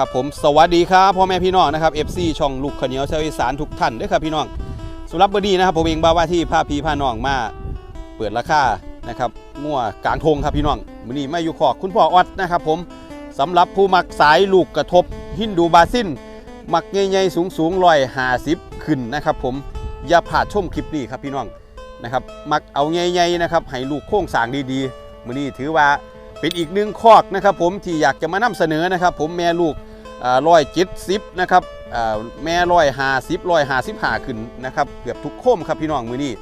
ครับผมสวัสดีครับพ่อแม่พี่น้องนะครับ FC ช่องลูกขเหนียวชาวอีสานทุกท่านด้วยครับพี่น้องสำหรับวันนี้นะครับผมเองบ่าว่าที่พาพี่พาน้องมาเปิดราคานะครับมั่วกลางทงครับพี่น้องมื้อนี้มาอยู่ขอกคุณพ่อออดนะครับผมสำหรับผู้มักสายลูกกระทบฮินดูบาซินมักใหญ่ๆสูงๆร้อยหาสิบขึ้นนะครับผมอย่าพลาดชมคลิปนี้ครับพี่น้องนะครับมักเอาใหญ่ๆนะครับให้ลูกโค้งสางดีๆมือนี้ถือว่าเป็นอีกหนึ่งคอกนะครับผมที่อยากจะมานำเสนอนะครับ ผมแม่ลูก ร้อยเจ็ดสิบนะครับอ่าแม่ร้อยห้าสิบร้อยห้าสิบห้าขึ้นนะครับเกือบทุกโคมครับพี่น้องมือนี้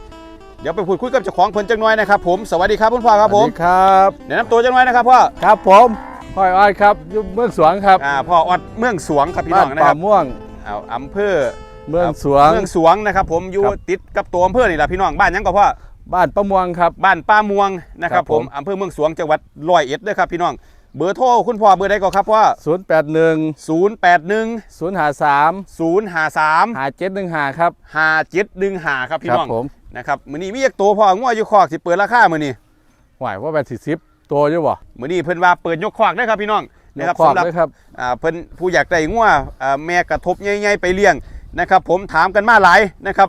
เดี๋ยวไปพูดคุยกับเจ้าของเพิ่นจังน้อยนะครับผมสวัสดีครับคุณพ่อครับผมสวัสดีครับแนะนำตัวจังน้อยนะครับพ่อครับผมพ่อยอ้อยครับอยู่เมืองสวงครับอ่าพ่อออดเมืองสวงครับพี่บ้าน้นองนะป่าครับม่วงเอาอำเภอเมืองสวงเมืองสวงนะครับ ผมอยู่ครับติดกับตัวอำเภอนี่แหละพี่น้องบ้านหยังก็พ่อบ้านประม่วงครับบ้านป้าม่วงนะครับครับผผมมอำเภอเมืองสวงจังหวัดร้อยเอ็ดด้วยครับพี่น้อง เบอร์โทรคุณพ่อเบอร์ใดก็ครับพ่อ081ศูนย์แปดหนึ่ง053ศูนย์ห้าสาม5715ครับหาเจ็ดดึงหาครับพี่ครัน้องผมนะครับมือนี้มีอีกตัวพองัวอยู่คอกสิเปิดราคามือนี้หวายว่าแบบ40ตัวอยู่บ่มือนี้เพิ่นว่าเปิดยกคอกได้ครับพี่น้องยนะกครับคอกสำหรับเลยครับอ่าเพิ่นผู้อยากได้งัวอ่าแม่กระทบใหญ่ๆไปเลี้ยงนะครับ ผมถามกันมาหลายนะครับ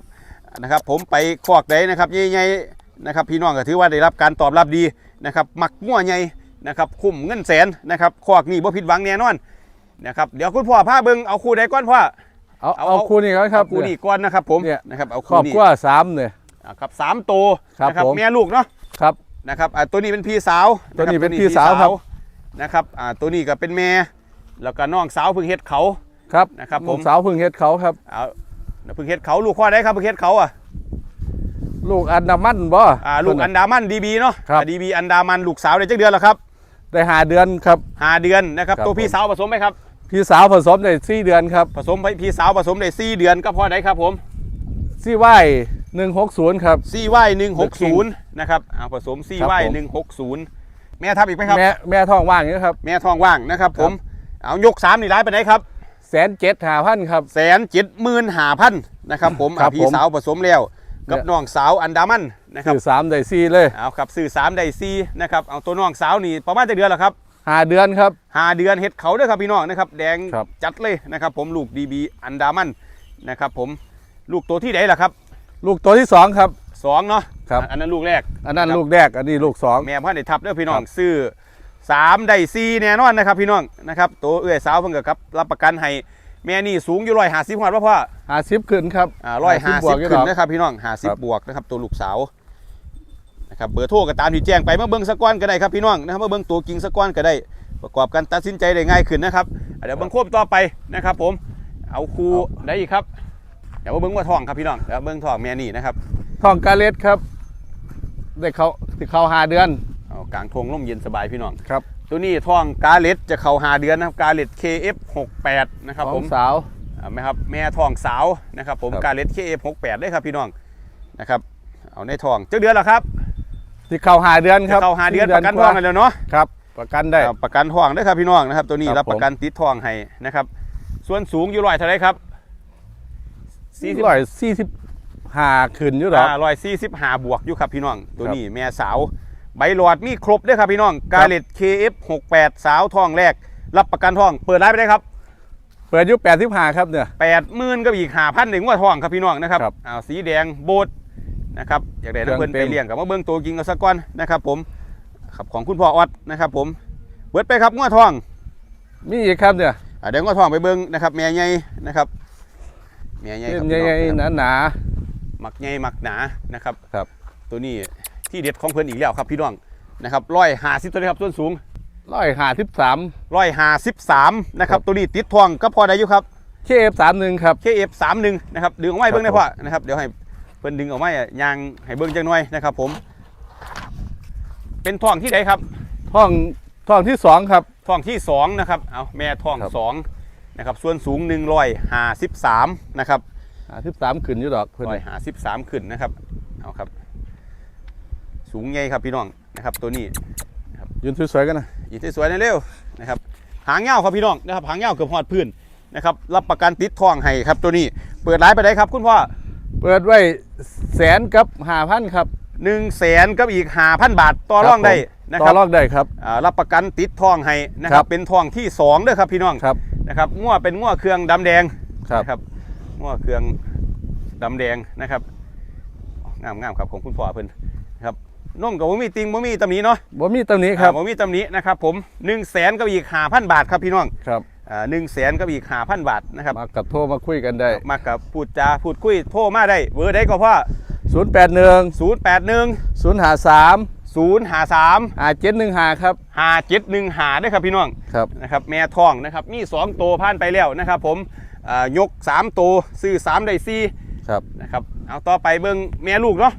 นะครับ ผมไปคอกใดนะครับใหญ่ๆนะครับ พี่น้องก็ถือว่าได้รับการตอบรับดีนะครับ มักงัวใหญ่ นะครับคุ้มเงินแสนนะครับคอกนี้บ่ผิดหวังแน่นอนนะครับเดี๋ยวคุณพ่อพาเบิ่งเอาคู่ใดก่อนพ่อเอาเอาเอาคู่นี้ก่อนครับเอาคู่นี้ก่อนนะครับผมเนี่ยนะครับเอาครอคู่บนี้ครัวสามเนี่ยอ่าครับสามตัวครับนะครับผมแม่ลูกเนาะครับนะครับอ่าตัวนี้เป็นพี่สาว ตัวนี้ะครับเป็นพี่สาวครับนะครับอ่าตัวนี้ก็เป็นแม่แล้วก็น้องสาวเพิ่งเฮ็ดเขาครับนะครับผมลูกสาวเพึ่งเฮ็ดเขาครับเอาเพิ่งเฮ็ดเขาลูกข้อได้ครับเพิ่งเฮ็ดเขาอะลูกอันดามันบ่อ่าลูกอันดามันดีบีเนาะครับดีบีอันดามันลูกสาวได้จักเดือนแล้วครับ ได้หาเดือนครับห้าเดือนนะครับครับตัวพี่ผม สาวผสมไหมครับ พี่สาวผสมได้สี่เดือนครับผสมไปพี่สาวผสมได้สี่เดือนก็พอได้ครับผมซี่ว่าย160ครับ ซี่ว่ายหนึ่งหกศูนย์นะครับอ่าผสมซี่ครับว่ายผมหนึ่งหกศูนย์แม่ทับอีกไหมครับ แม่แม่ท้องว่างอยู่ครับ แม่ท้องว่างนะครับผมเอายกสามนี่ร้ายไปไหนครับแสนเจ็ดหาพันครับ แสนเจ็ดหมื่นห้าพันนะครับผมครัอะบพี่ผม สาวผสมแล้ว กับเนี่ยน้องสาวอันดามันนะครับคือสามได้สี่เลยเอาครับซื้อสามได้ซีนะครับเอาตัวน้องสาวนี่ประมาณจะเดือนแล้วครับหาเดือนครับหาเดือนเห็ดเขาเด้อครับพี่น้องนะครับ แดงครับจัดเลยนะครับ ผมลูกดีบีอันดามันนะครับ ผมลูกตัวที่ไหนล่ะครับ ลูกตัวที่สองครับสองเนาะครับอันนั้นลูกแรก อันนั้นครับลูกแรกอันนี้ลูกสองแม่พ่อได้ทับเด้อพี่น้องครับซื้อสามได้ซีแน่นอนนะครับ พี่น้องนะครับ ตัวเอื้อยสาวเพิ่งกับครับรับประกันให้ แม่นี่สูงอยู่ร้อยห้าสิบหัวพ่อหาสิบขึ้นครับอ่าร้อยห้าบสิวบกอยู่ขึ้นดอกนะครับพี่น้องห้าสิบครับบวกนะครับตัวลูกสาวนะครับเบอร์โทรก็ตามที่แจ้งไปเมื่อเบิ้งสกก้อนก็ได้ครับพี่น้องนะครับเมื่อเบิ้งตัวกิ่งสกก้อนก็ได้ ประกอบกันตัดสินใจได้ง่ายขึ้นนะครับอะเดี๋ยวเบิ้งควบต่อไปนะครับผมเอาครูได้อีกครับเดี๋ยวมาเบิ้งว่าทองครับพี่น้องเดี๋ยวเบิ้งทองแม่นี่นะครับทองกาเลสครับได้เขาที่เขาหาเดือนเอากลางทงร่มเย็นสบายพี่น้องครับ ตัวนี้ทองกาเลตจะเข้าหาเดือนนะครับกาเลต KF68 นะครับขผองมสาวอ่าไหมครับแม่ทองสาวนะครับผมครับกาเลต KF68 ได้ครับพี่น้องนะครับเอาในทองเจ้าเดือนแล้วครับที่เขาหาเดือนครับจะเข้าหาเดือนสี่ประกันทองกันแล้วเนาะครับประกันได้อ่าประกันทองได้ครับพี่น้องนะครับ ตัวนี้ครับรับประกันติดทองให้นะครับส่วนสูงอยู่ร้อยเท่าไหรครับสี่ร้อยสี่สิบห้าขึ้นอยู่หรอร้อยสี่สิบห้าบวกอยู่ครับพี่น้องตัวนี้แม่สาว ใบหลอดมีครบเด้วยครับพี่น้องกาเลต KF68 สาวทองแรก รับประกันทอง เปิดร้านไปได้ครับเปิดอยู่แปดสิบห้าครับเนี่ยแปดหมื่นกับอีกหาพันหนึ่งว่าทองครับพี่น้องนะครับครับอ้าวสีแดงโบดนะครับอยากได้น้ำเพิ่นเครื่ไปองเต็ม เลี้ยงกับมาเบิ้งตัวกิงกันสักก้อนนะครับผมครับของคุณพ่อออดนะครับผมเบิดไปครับง้อทองมีอีกครับเนี่ยอ่าเดี๋ยวง้อทองไปเบิ้งนะครับแม่ใหญ่นะครับแม่ใหญ่เล่ครับมพี่ใหญ่น้องๆหนาหมักใหญ่หมักหนานะครับ ครับ ตัวนี้ ที่เด็ดของเพิ่นอีกแล้วครับพี่น้องนะครับร้อยห้าสิบตัวนี้ครับส่วนสูงร้อยห้าสิบสามร้อยห้าสิบสามนะครับตัวนี้ติดทองก็พอได้อยู่ครับเคเอฟสามหนึ่งครับ KF 3 1นะครับดึงออกมาให้เบิ้งครัได้บพ่อนะครับเดี๋ยวให้เพิ่นดึงออกมาอะยางให้เบิ้งจังหน่อยนะครับ ผม เป็นท้องที่ใดครับท้องท้องที่สองครับท้องที่2นะครับเอาแม่ท้องครับสองนะครับส่วนสูง153นะครับห้าสิบสามขึ้นอยู่ดอกเพิ่น153ขึ้นนะครับเอาครับ สูงใหญ่ครับพี่น้องนะครับตัวนี้ยืนสวยๆกันนะอีกสวยๆเร็วๆนะครับหางเงาวครับพี่น้องนะครับหางเงาวเกือบหอดพื้นนะครับรับประกันติดท้องให้ครับตัวนี้เปิดร้านไปได้ครับคุณพ่อเปิดไว้แสนกับห้าพันครับหนึ่งแสนกับอีกหาพันบาทต่อรองครับผมได้นะต่คอรับรองได้ครับอ่ารับประกันติดทองให้นะคครัรับบเป็นทองที่สองเด้อครับพี่น้องครับนะครับง้วเป็นง้วเครื่องดำแดงครับนะครับง้วเครื่องดำแดงนะครับงามงามครับของคุณพ่อเพิ่น นะครับนมกับบ่มีติงบ่มีตำหนิเนาะบ่มีตำหนี้ครับอ่าบ่มีตำหนินะครับผม1นึ่งแสนกับอีก5,000บาทครับพี่น้องครับอ่าหนึ่งแสนกับอีก5,000บาทนะครับมากับโทรมาคุยกันได้มากับพูดจาพูดคุยโทรมาได้เบอร์ใดก็พ่อ081 081 053 053 5715ครับ5715ด้วยครับพี่น้องครับนะครับแม่ทองนะครับมี2ตัวผ่านไปแล้วนะครับผมอ่ายก3ตัวซื้อ3ได้4ครับนะครับเอาต่อไปเบิ่งแม่ลูกเนาะ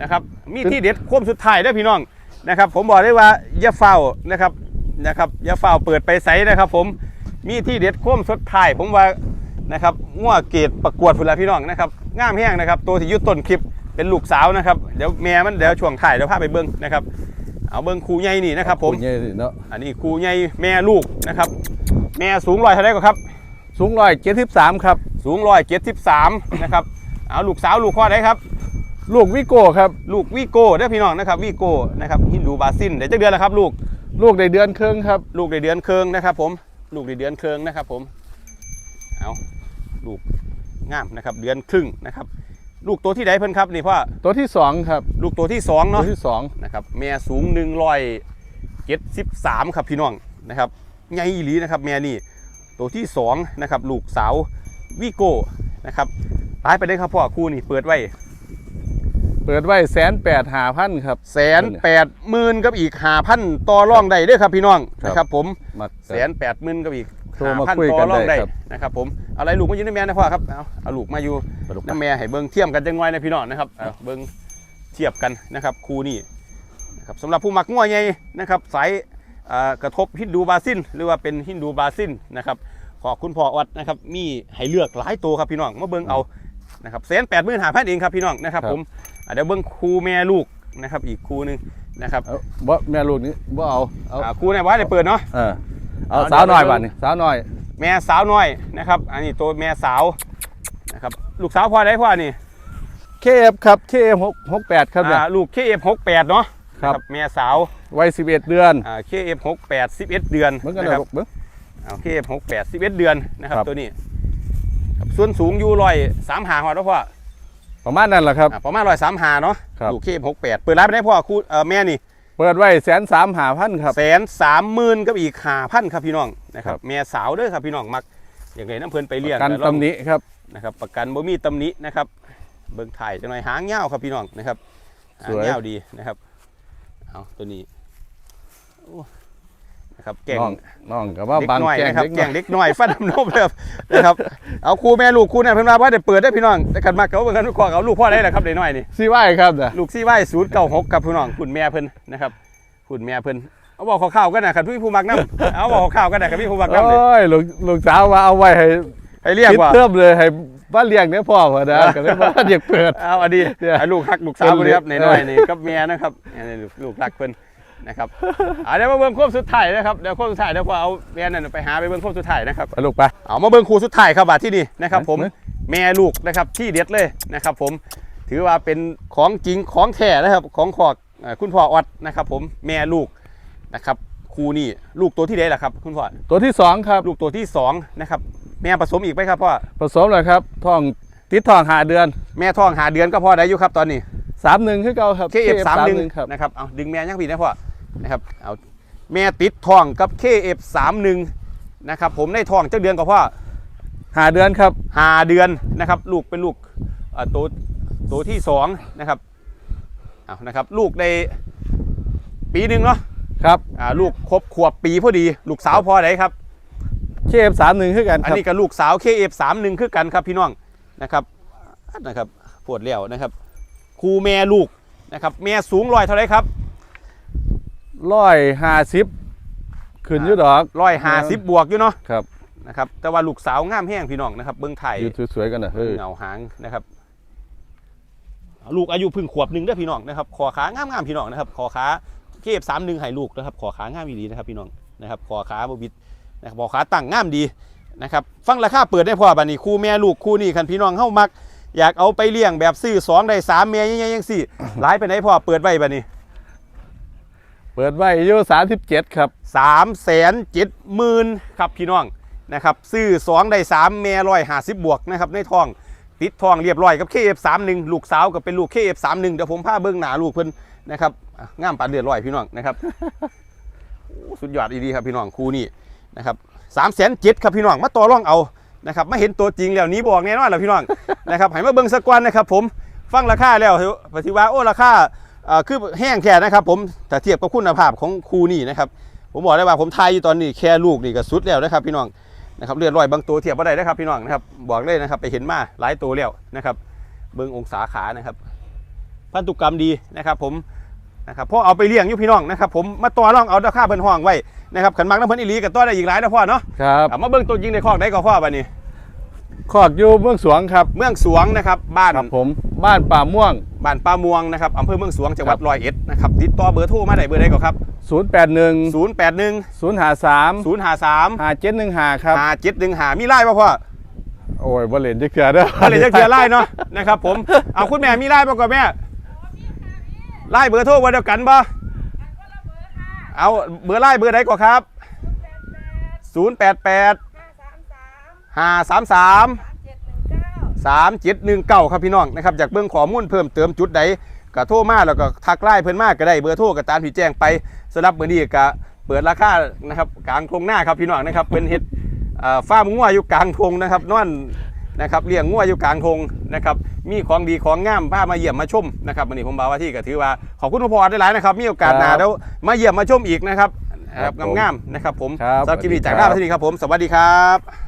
นะครับมีที่เด็ดโค้มสุดท้ายเด้อพี่น้องนะครับ ผมบอกได้ว่าอย่าเฝ้านะครับนะครับอย่าเฝ้าเปิดไปใสนะครับผมมีที่เด็ดโค้มสุดท้ายผมว่านะครับง่วเกรดประกวดพุ่นละพี่น้องนะครับงามแห้งนะครับ ตัวที่อยุดต้นคลิปเป็นลูกสาวนะครับเดี๋ยวแม่มันเดี๋ยวช่วงถ่ายเดี๋ยวพาไปเบิ่งนะครับเอาเบิ่งครูใหญ่นี่นะครับ ผมผู้ใหญ่นี่เนาะอันนี้ครูใหญ่แม่ลูกนะครับ แม่สูงร้อยเท่าไรก็ครับ สูงร้อยเจ็ดสิบสามครับ สูงร้อยเจ็ดสิบสามนะครับเอาลูกสาวลูกข้อไหนครับ ลูกวิโก้ครับลูกวีโก้เด้อพี่น้องนะครับวีโก้นะครับฮินดูบาซินเดี๋ยวจะเดือนแล้วครับลูกลูกในเดือนครึ่งครับลูกในเดือนเคืองนะครับ ผมลูกในเดือนเคืองนะครับ ผมเอาลูกงามนะครับ เดือนครึ่งนะครับ ลูกตัวที่ใดเพิ่นครับนี่พ่อตัวที่สองครับ ลูกตัวที่สองตัวเนาะที่สองนะครับแม่สูงหนึ่งร้อยเจ็ดสิบสามครับพี่น้องนะครับใหญ่อีหลีนะครับแม่นี่ตัวที่สองนะครับลูกสาววีโก้นะครับตายไปได้ครับพ่อคู่นี่เปิดไว้ เปิดไว้แสนแปดหาพันครับ แสนแปดหมื่นกับอีกหาพันต่อรองได้เด้อครับพี่น้องครับนะครับผมมาแสนแปดหมื่นกับอีกโทรมาพันคุยต่อกันรองได้ได้ครับนะครับผมเอาอะไรลูกมาอยู่ในแม่นะพ่อครับเอาเอาลูกมาอยู่ไปลูกไปน้ำแม่ให้เบิ้งเทียมกันจังไว้นะพี่น้องนะครับเอาเบิ้งเทียบกันนะครับคู่นี้นะครับสำหรับผู้มักง่วยใหญ่นะครับสายเอ่อกระทบฮินดูบาซิน หรือว่าเป็นฮินดูบาซินนะครับขอคุณพ่ออดนะครับมีให้เลือกหลายตัวครับพี่น้องมาเบิ้งเอา นะครับแสนแปดหมื่นหาพันเองครับพี่น้องนะครับผมอะเดี๋ยวเบิ้งคู่แม่ลูกนะครับอีกคู่หนึงนะครับเอาบ่แม่ลูกนี้บ่เอาเอาอ่าคู่ในวัดได้เปิดเนาะเออเอาเอาสาวหน่อยเดี๋ยวบ้านนี่สาวหน่อย แม่สาวน้อยนะครับ อันนี้ตัวแม่สาวนะครับลูกสาวพ่อได้พ่อนี่เคเอฟครับเคเอฟหกหกแปดครับเนี่ยอ่าลูก KF68 เนาะครับนะแม่สาววัยสิบเอ็ดเดือนอ่า KF68 11เดือนเหมือนกันนะเลยครับลูกเบิ้งเอา KF68 11เดือนนะครับครับตัวนี้ครับ ส่วนสูงอยู่ร้อยสามหาหัวแล้วพ่อประมาณนั้นแหละครับ อ่าประมาณร้อยสามหาเนาะครับ ลูก KF68 เปิดร้านไปได้พ่อคู่เอ่อแม่นี่เปิดไว้แสนสามหาพันครับ แสนสามหมื่นกับอีกหาพันครับพี่น้องนะครัครับบแม่สาวเด้อครับพี่น้องมักอย่างไรน้ำเพลินไปเลี้ยงกันแล้วลอง ตำหนิครับ นะครับประกันบ่มีตำหนินะครับ เบิ่งถ่ายจังหน่อยหางยาวครับพี่น้องนะครับหางสวย ยาวดีนะครับเอาตัวนี้โอ้ นะครับแก่งน้องน้องกับว่าเด็กบางน้อยแกงนะครับเด็กแก่งน้อยเด็กน้อยฟันน้ำนมเลยครับนะครับเอาครูแม่ลูกครูเนี่ยเพิ่นมาว่าได้เปิดได้พี่น้องแต่กันมากเขาเบิ่งกันทุกข้อเอาลูกพ่อได้แหละครับเด็กน้อยนี่ ซีไหวครับเนี่ยลูกซี่ไว้ศูนย์เก้าหกกับพี่น้องคุณแม่เพิ่นนะครับคุณแม่เพิ่นเอาบอกข่าวๆกันนะครับพี่ผู้มักน้ำเอาบอกข่าวๆกันนะครับพี่ผู้มักน้ำเลยโอ้ยลูกลูกสาวว่าเอาไว้ให้ให้เรียกคิดว่าเพิ่มเลยให้บ้านเลี้ยงเนี่ยพ่อพอนะก็เลยว่าอยากเปิด เอาอันนี้เนี่ย ให้ลูกฮักลูกสาวเป็นเลยครับเล็ในกน้อยๆนี่กับเมียนะครับอันนี้ลูกรักเพิ่น นะครับอ่าเดี๋ยวมาเบิ่งโค้งสุดท้ายนะครับเดี๋ยวโค้งสุดท้ายเดี๋ยวพอเอาเมียนั่นไปหาไปเบิ่งโค้งสุดท้ายนะครับไปลูกไปเอามาเบิ่งคู่สุดท้ายครับบาดที่นี่นะครับ ผมไหนแม่ลูกนะครับที่เด็ดเลยนะครับ ผมถือว่าเป็นของจริงของแท้นะครับ ของขอกเอ่อคุณพ่อออดนะครับ ผมแม่ลูกนะครับคู่นี่ลูกตัวที่ใดล่ะครับ คุณพ่อตัวที่สองครับลูกตัวที่สองนะครับแม่ผสมอีกไหมครับพ่อผสมเลยครับท้องติดท้องหาเดือน แม่ท้องหาเดือนก็พอได้อยู่ครับตอนนี้สามหนึ่งคือเก่าครับ KF 3 KF 1ครับนะครับเอาดึงแม่ยังผิดนะพ่อ นะครับเอาแม่ติดทองกับ KF 3 1 นะครับผมได้ทองเจ้าเดือนกับพ่อหาเดือนครับหาเดือนนะครับลูกเป็นลูกเอ่อตัวตัวที่สองนะครับเอานะครับลูกในปีหนึ่งเนาะครับอ่าลูกครบขวบปีพอดี ลูกสาวพ่อไหนครับ KF สามหนึ่งคือกันอันครับนี้กับลูกสาว KF 3 1คือกันครับพี่น้องนะครับนะครับปวดแล้วนะครับครูแม่ลูกนะครับแม่สูงร้อยเท่าไหรครับ ร้อยห้าสิบขึ้นอยุดอกร้อยห้าสิบบวกอยู่เนาะครับนะครับ แต่ว่าลูกสาวงามแห้งพี่น้องนะครับ เบิ้งไทยอยู่สวยๆกันนะเฮ้ยเงาหางนะครับ ลูกอายุเพิ่งขวบหนึ่งเด้อพี่น้องนะครับขอขางามๆพี่น้องนะครับขอขาเคฟสามหนึ่งให้ลูกนะครับขอขางามดีนะครับ พี่น้องนะครับขอขาบบิดนะครับขอขาตั้งงามดีนะครับ ฟังราคาเปิดได้พอบัดนี้คู่แม่ลูกคู่นี่คันพี่น้องเฮ้ามัก อยากเอาไปเลี้ยงแบบซื้อสองได้สามเมียยังยังยังสี่หลายไปไหนพอเปิดไว้บัดนี้ เปิดไว้อายุสามสิบเจ็ดครับสามแสนเจ็ดหมื่นครับพี่น้องนะครับซื้อสองได้สามเมร้อยห้าสิบบวกนะครับในท้องติดทองเรียบร้อยกับ KF31 ลูกสาวก็เป็นลูก KF31 เดี๋ยวผมพาเบิ้งหนาลูกเพิ่นนะครับอ่ามปานเลือดร้อยพี่น้องนะครับสุดยอดดีครับพี่น้องคู่นี้นะครับสามแสนเจ็ดครับพี่น้องมาต่อรองเอานะครับมาเห็นตัวจริงแล้วหนี้บอกแน่นอนแล้วพี่น้องนะครับให้มาเบิ้งสักวันนะครับ ผมฟังราคาแล้วปฏิว่าโอ้ราคา คือแห้งแค่นะครับผมแต่เทียบกับคุณภาพของคู่นี้นะครับผมบอกได้ว่าผมทายอยู่ตอนนี้แค่ลูกนี่ก็สุดแล้วนะครับพี่น้องนะครับเลือดลอยบางตัวเทียบบ่ได้นะครับพี่น้องนะครับบอกเลยนะครับไปเห็นมาหลายตัวแล้วนะครับ เบิ้งองศาขานะครับ พันธุกรรมดีนะครับ ผมนะครับพ่อเอาไปเลี้ยงอยู่พี่น้องนะครับผมมาต่อรองเอาราคาเพิ่นห้องไว้นะครับขันมักน้ำเพิ่นอีหลีกับต่อได้อีกหลายนะพ่อเนาะครับเอามาเบิ้งตัวจริงในคอกได้ก็พ่อบัดนี้ คอกอยู่เมืองสวงครับเมืองสวงนะครับบ้านครับผมบ้านป่าม่วงบ้านปลาม่วงนะครับอำเภอเมืองสวงจังหวัดครับร้อยเอ็ดนะครับติดต่อเบอร์โทรมาได้เบอร์ใดก็ครับ081 081 053 053 5715ครับ5715มีไล่ป่ะพ่อโอ้ยบ่เล่นจะเกลือเด้อก็เลยจะเกียร์ไล่เนาะนะครับผมเอาคุณแม่มีไล่ป่ะก่อนแม่ไล่เบอร์โทรวันเดียวกันป่ะเอาเบอร์ไล่เบอร์ใดก่อนครับ088 533 3719ครับพี่น้องนะครับจากเบื้องข้อมูลเพิ่มเติมจุดใดก็โทรมาแล้วก็ทักไล่เพิ่นมาก็ได้เบอร์โทรก็ตามที่แจ้งไปสำหรับมื้อนี้ก็เปิดราคานะครับกลางทงหน้าครับพี่น้องนะครับเป็นเฮ็ดเอ่อฟาร์มงัวอยู่กลางทงนะครับนอนนะครับเลี้ยงงัวอยู่กลางทงนะครับมีของดีของงามพามาเยี่ยมมาชมนะครับวันนี้ผมบ่าวว่าที่ก็ถือว่าขอบคุณพ่อได้หลายนะครับ มีโอกาสหน้าครับแล้วมาเยี่ยมมาชมอีกนะครับครับผมงามๆนะครับผมครับสำหรับคลิปนี้สวัสดีจากครับหน้าที่นี่ครับผม สวัสดีครับ